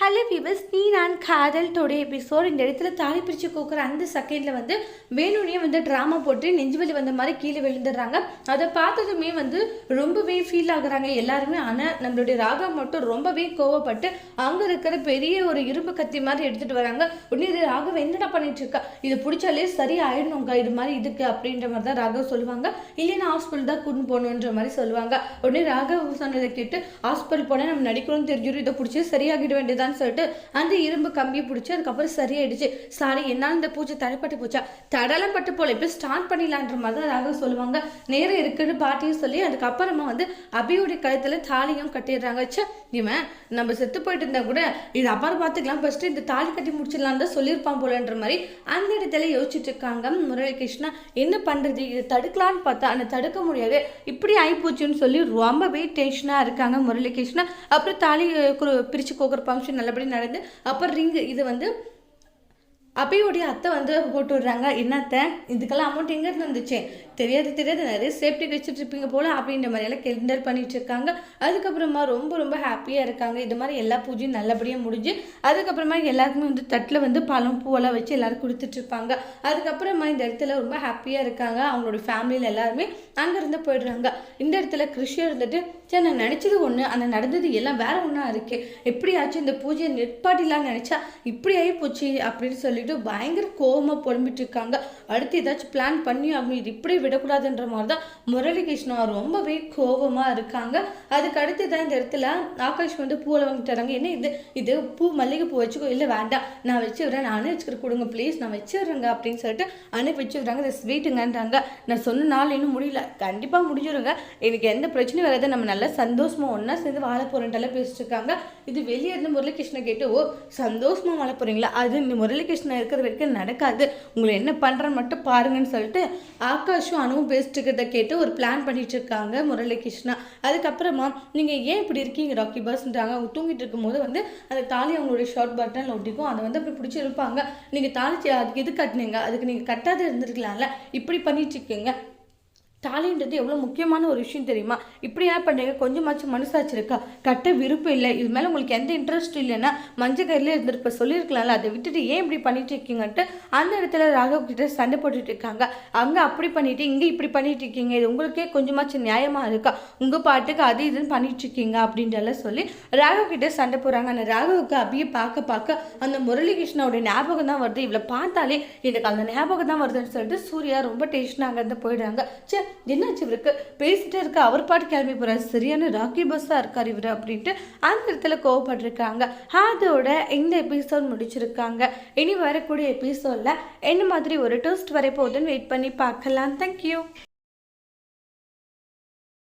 Hello peeps நீ நான் காதல் டோட எபிசோட் இந்த இடத்துல தாலி பிரித்து கோக்குற அந்த செகண்டில் வந்து வேணுனே வந்து ட்ராமா போட்டு நெஞ்சு வலி வந்த மாதிரி கீழே விழுந்துடுறாங்க. அதை பார்த்ததுமே வந்து ரொம்பவே ஃபீல் ஆகுறாங்க எல்லாருமே. ஆனால் நம்மளுடைய ராகா மட்டும் ரொம்பவே கோவப்பட்டு அங்கே இருக்கிற பெரிய ஒரு இரும்பு கத்தி மாதிரி எடுத்துகிட்டு வராங்க. உடனே இது ராகவ் என்னடா பண்ணிட்டு இருக்கா? இது பிடிச்சாலே சரி ஆயிடணுங்க இது மாதிரி இதுக்கு அப்படின்ற மாதிரி தான் ராகவ் சொல்லுவாங்க. இல்லைன்னா ஹாஸ்பிட்டல் தான் கூட்டு போகணுன்ற மாதிரி சொல்லுவாங்க. உடனே ராகவ் சொன்னதை கேட்டு ஹாஸ்பிட்டல் போனால் நம்ம நடிக்கணும்னு தெரிஞ்சிடும். இதை பிடிச்சி சரியாகிட வேண்டியதான் சொல்லிட்டு அந்த இரும்பு கம்பியை பிடிச்சி அதுக்கப்புறம் சரியாயிடுச்சு. சாரி என்னால் இந்த பூஜை தடைப்பட்டு போச்சா? தடலம் பட்டு போல. இப்போ ஸ்டார்ட் பண்ணிடலான்ற மாதிரி தான் ராக சொல்லுவாங்க. நேரம் இருக்குன்னு பாட்டியும் சொல்லி அதுக்கப்புறமா வந்து அபியோடைய கழுத்தில் தாலியும் கட்டிடுறாங்க. சே இவன் நம்ம செத்து போயிட்டு இருந்தா கூட இது அப்புறம் பார்த்துக்கலாம். ஃபஸ்ட்டு இந்த தாலி கட்டி முடிச்சிடலாம் தான் சொல்லியிருப்பான் போலன்ற மாதிரி அந்த இடத்துல யோசிச்சுட்டு இருக்காங்க முரளி கிருஷ்ணா என்ன பண்ணுறது இது தடுக்கலான்னு பார்த்தா ஆனால் தடுக்க முடியாது. இப்படி ஆயிப்போச்சுன்னு சொல்லி ரொம்பவே டென்ஷனாக இருக்காங்க முரளி கிருஷ்ணா அப்புறம் தாலி பிரித்து கோக்குற ஃபங்க்ஷன் நல்லபடி நடந்து அப்புறம் ரிங்கு இது வந்து அபியோடைய அத்தை வந்து போட்டு விடுறாங்க. என்னத்தை? இதுக்கெல்லாம் அமௌண்ட் எங்கேருந்து வந்துச்சு? தெரியாது தெரியாது. நிறைய சேஃப்டி வச்சுட்டு இருப்பீங்க போல் அப்படின்ற மாதிரியெல்லாம் கிண்டர் பண்ணிட்டு இருக்காங்க. அதுக்கப்புறமா ரொம்ப ரொம்ப ஹாப்பியாக இருக்காங்க. இது மாதிரி எல்லா பூஜையும் நல்லபடியாக முடிஞ்சு அதுக்கப்புறமா எல்லாருக்குமே வந்து தட்டில் வந்து பழம் பூவெல்லாம் வச்சு எல்லோரும் கொடுத்துட்ருப்பாங்க அதுக்கப்புறமா இந்த இடத்துல ரொம்ப ஹாப்பியாக இருக்காங்க. அவங்களோட ஃபேமிலியில் எல்லாருமே அங்கேருந்து போயிடுறாங்க. இந்த இடத்துல கிருஷி இருந்துட்டு சரி நான் நினச்சது ஒன்று ஆனால் நடந்தது எல்லாம் வேற ஒன்றா இருக்குது எப்படியாச்சும் இந்த பூஜையை நிற்பாட்டிலாம் நினச்சா இப்படி ஆகி போச்சு அப்படின்னு சொல்லிட்டு பயங்கர கோபமாக புலம்பிட்டு இருக்காங்க. அடுத்து ஏதாச்சும் பிளான் பண்ணி அவங்க இது இப்படி விடக்கூடாதுன்ற மாதிரி தான் முரளிகிருஷ்ணா ரொம்பவே கோபமாக இருக்காங்க. அதுக்கு அடுத்து தான் இந்த இடத்துல ஆகாஷ் வந்து பூவில் வாங்கிட்டு வராங்க. என்ன இது? இது பூ மல்லிகை பூ வச்சுக்கோ? இல்லை வேண்டாம். நான் வச்சு நானே வச்சுக்கிற கொடுங்க. ப்ளீஸ் நான் வச்சுடுறேங்க அப்படின்னு சொல்லிட்டு அனுப்பி வச்சு இந்த ஸ்வீட்டுங்கன்றாங்க நான் சொன்ன நாள் இன்னும் முடியல. கண்டிப்பாக முடிஞ்சிருங்க. எனக்கு எந்த பிரச்சனையும் வராது. நம்ம நல்லா சந்தோஷமாக ஒன்றா சேர்ந்து வாழ போகிறோன்ட்டெல்லாம் பேசிட்டு இருக்காங்க. இது வெளியே இருந்து முரளிகிருஷ்ணன் கேட்டு ஓ சந்தோஷமாக வாழ போகிறீங்களா அது இந்த முரளிகிருஷ்ணன் இருக்கிற வரைக்கும் நடக்காது. உங்களை என்ன பண்ணுறேன்னு மட்டும் பாருங்கன்னு சொல்லிட்டு ஆகாஷும் அனுவும் பேசிட்டு கேட்டு ஒரு பிளான் பண்ணிட்டு இருக்காங்க முரளிகிருஷ்ணா. அதுக்கப்புறமா நீங்கள் ஏன் இப்படி இருக்கீங்க ராக்கி பாஸ்ன்றாங்க அவங்க தூங்கிட்டு இருக்கும்போது வந்து அந்த தாலி அவங்களுடைய ஷார்ட் பட்டன் ஒட்டிக்கும். அதை வந்து அப்படி பிடிச்சிருப்பாங்க நீங்கள் தாலி அதுக்கு எது கட்டினீங்க? அதுக்கு நீங்கள் கட்டாத இருந்திருக்கலாம்ல. இப்படி பண்ணிட்டு இருக்கீங்க தாலின்றது எவ்வளோ முக்கியமான ஒரு விஷயம் தெரியுமா? இப்படி என்ன பண்ணுறீங்க கொஞ்சமாச்சும் மனசாச்சு இருக்கா? கட்ட விருப்பம் இல்லை. இது மேலே உங்களுக்கு எந்த இன்ட்ரெஸ்ட் இல்லைன்னா மஞ்சள் கயிறில் இருந்திருப்ப சொல்லியிருக்கலாம்ல. அதை விட்டுட்டு ஏன் இப்படி பண்ணிட்டு இருக்கீங்கன்ட்டு அந்த இடத்துல ராகவ் கிட்ட சண்டை போட்டுட்டு இருக்காங்க. அங்கே அப்படி பண்ணிட்டு இங்கே இப்படி பண்ணிட்டு இருக்கீங்க. இது உங்களுக்கே கொஞ்சமாச்சும் நியாயமாக இருக்கா? உங்கள் பாட்டுக்கு அது இதுன்னு பண்ணிட்டு இருக்கீங்க அப்படின்றலாம் சொல்லி ராகவ் கிட்ட சண்டை போகிறாங்க அந்த ராகவுக்கு அப்படியே பார்க்க பார்க்க அந்த முரளிகிருஷ்ணாவோட ஞாபகம் தான் வருது. இவ்வளோ பார்த்தாலே எனக்கு அந்த ஞாபகம் தான் வருதுன்னு சொல்லிட்டு சூர்யா ரொம்ப டென்ஷனாக அங்கேருந்து போயிடுறாங்க. சே என்னாச்சு இவருக்கு? பேசிட்டே இருக்க அவர் பாட்டு கிளம்பி போகிறார் சரியான ராக்கி பஸ்ஸாக இருக்கார் இவர் அப்படின்ட்டு அந்த இடத்துல கோவப்பட்டிருக்காங்க. அதோட இந்த எபிசோட் முடிச்சிருக்காங்க. இனி வரக்கூடிய எபிசோடில் என்ன மாதிரி ஒரு டோஸ்ட் வரை போகுதுன்னு வெயிட் பண்ணி பார்க்கலாம். தேங்க்யூ